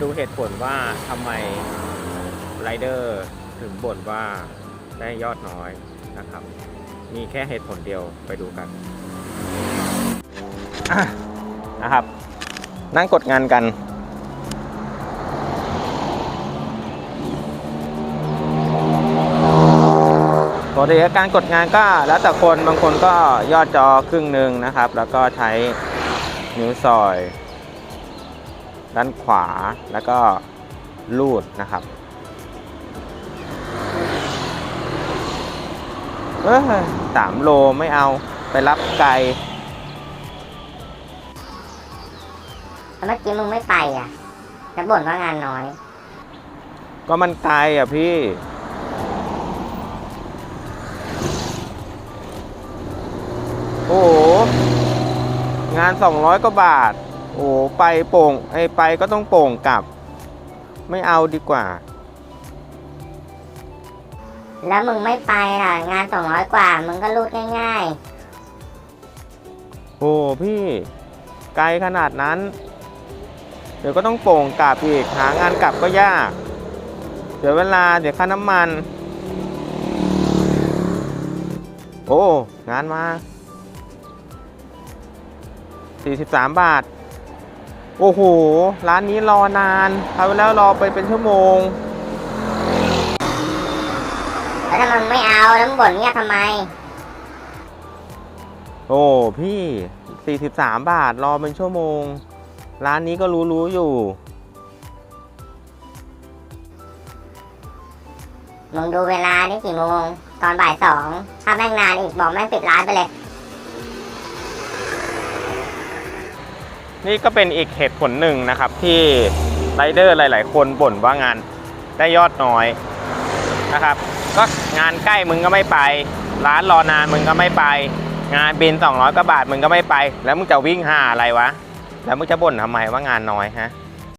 ดูเหตุผลว่าทำไมไรเดอร์ถึงบ่นว่าได้ยอดน้อยนะครับ มีแค่เหตุผลเดียวไปดูกันนะครับ นั่งกดงานกันปกติการกดงานก็แล้วแต่คนบางคนก็ยอดจอครึ่งหนึ่งนะครับ แล้วก็ใช้นิ้วซอย ด้านขวาแล้วก็ลูดนะครับเออสามโลไม่เอาไปรับไกลแล้วเมื่อกี้มึงไม่ไปอะแล้วบ่นว่างานน้อย ก็มันไกลอะพี่โอ้โหงาน 200กว่าบาท โอ้โหไปโป่งไอ้ไปก็ต้องโป่งกลับ ไม่เอาดีกว่า แล้วมึงไม่ไปล่ะ งานสองร้อยกว่า มึงก็รูดง่ายโอ้พี่ไกลขนาดนั้น เดี๋ยวก็ต้องโป่งกลับอีกหางานกลับก็ยาก เดี๋ยวเวลาเดี๋ยวค่าน้ำมัน โอ้ งานมา 43 บาท โอ้โห ร้านนี้รอนานทำไปแล้วรอไปเป็นชั่วโมงๆแล้วถ้ามึงไม่เอาแล้วมึงบ่นเงี้ยทำไม โอ้พี่ 43 บาทรอเป็นชั่วโมง ร้านนี้ก็รู้รู้ๆอยู่ มึงดูเวลานี่กี่โมง ตอนบ่ายสอง ถ้าแม่งนานอีกบอกแม่งปิดร้านไปเลย นี่ก็เป็นอีกเหตุผลหนึ่งนะครับที่ไรเดอร์หลาย ๆ คนบ่นว่างานได้ยอดน้อยนะครับ ก็งานใกล้มึงก็ไม่ไป ร้านรอนานมึงก็ไม่ไป งานบิน 200กว่าบาทมึงก็ไม่ไป แล้วมึงจะวิ่งหาอะไรวะ แล้วมึงจะบ่นทำไมว่างานน้อยฮะ